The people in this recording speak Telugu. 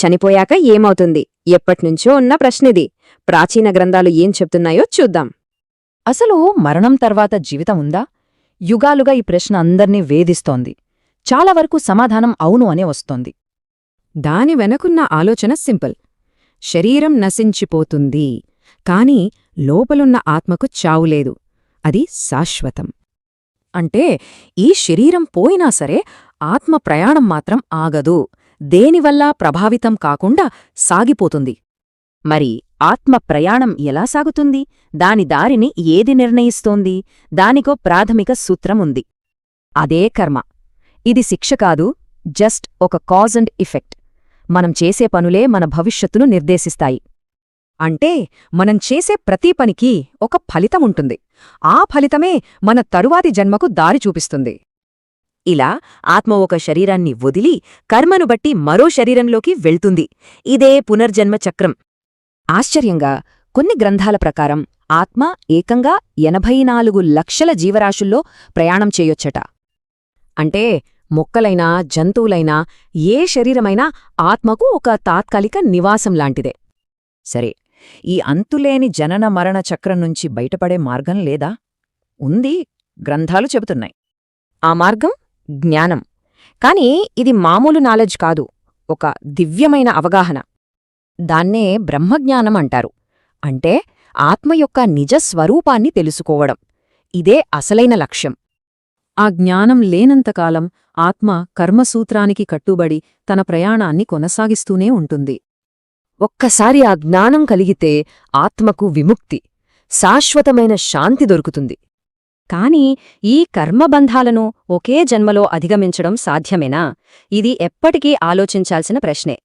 చనిపోయాక ఏమవుతుంది? ఎప్పట్నుంచో ఉన్న ప్రశ్నిది. ప్రాచీన గ్రంథాలు ఏం చెప్తున్నాయో చూద్దాం. అసలు మరణం తర్వాత జీవితం ఉందా? యుగాలుగా ఈ ప్రశ్న అందర్నీ వేధిస్తోంది. చాలా వరకు సమాధానం అవును అనే వస్తోంది. దాని వెనకున్న ఆలోచన సింపుల్. శరీరం నశించిపోతుంది. కాని లోపలున్న ఆత్మకు చావులేదు అది శాశ్వతం. అంటే ఈ శరీరం పోయినా సరే ఆత్మ ప్రయాణం మాత్రం ఆగదు. దేనివల్ల ప్రభావితం కాకుండా సాగిపోతుంది? మరి ఆత్మ ప్రయాణం ఎలా సాగుతుంది? దాని దారిని ఏది నిర్ణయిస్తోంది? దానికో ప్రాథమిక సూత్రం ఉంది అదే కర్మ. ఇది శిక్ష కాదు జస్ట్ ఒక కాజ్ అండ్ ఇఫెక్ట్. మనం చేసే పనులే మన భవిష్యత్తును నిర్దేశిస్తాయి. అంటే మనం చేసే ప్రతి పనికి ఒక ఫలితముంటుంది. ఆ ఫలితమే మన తరువాతి జన్మకు దారి చూపిస్తుంది. ఇలా ఆత్మ ఒక శరీరాన్ని వదిలి కర్మను బట్టి మరో శరీరంలోకి వెళ్తుంది. ఇదే పునర్జన్మ చక్రం. ఆశ్చర్యంగా కొన్ని గ్రంథాల ప్రకారం ఆత్మ ఏకంగా ఎనభై నాలుగు లక్షల జీవరాశుల్లో ప్రయాణం చేయొచ్చట. అంటే మొక్కలైనా జంతువులైనా ఏ శరీరమైనా ఆత్మకు ఒక తాత్కాలిక నివాసం లాంటిదే. సరే ఈ అంతులేని జనన మరణ చక్రం నుంచి బయటపడే మార్గం లేదా? ఉంది గ్రంథాలు చెబుతున్నాయి. ఆ మార్గం? జ్ఞానం. కాని ఇది మామూలు నాలెడ్జ్ కాదు ఒక దివ్యమైన అవగాహన. దాన్నే బ్రహ్మజ్ఞానం అంటారు. అంటే ఆత్మ యొక్క నిజ స్వరూపాన్ని తెలుసుకోవడం. ఇదే అసలైన లక్ష్యం. ఆ జ్ఞానం లేనంతకాలం ఆత్మ కర్మసూత్రానికి కట్టుబడి తన ప్రయాణాన్ని కొనసాగిస్తూనే ఉంటుంది. ఒక్కసారి ఆ జ్ఞానం కలిగితే ఆత్మకు విముక్తి శాశ్వతమైన శాంతి దొరుకుతుంది. కాని ఈ కర్మబంధాలను ఒకే జన్మలో అధిగమించడం సాధ్యమేనా? ఇది ఎప్పటికీ ఆలోచించాల్సిన ప్రశ్నే.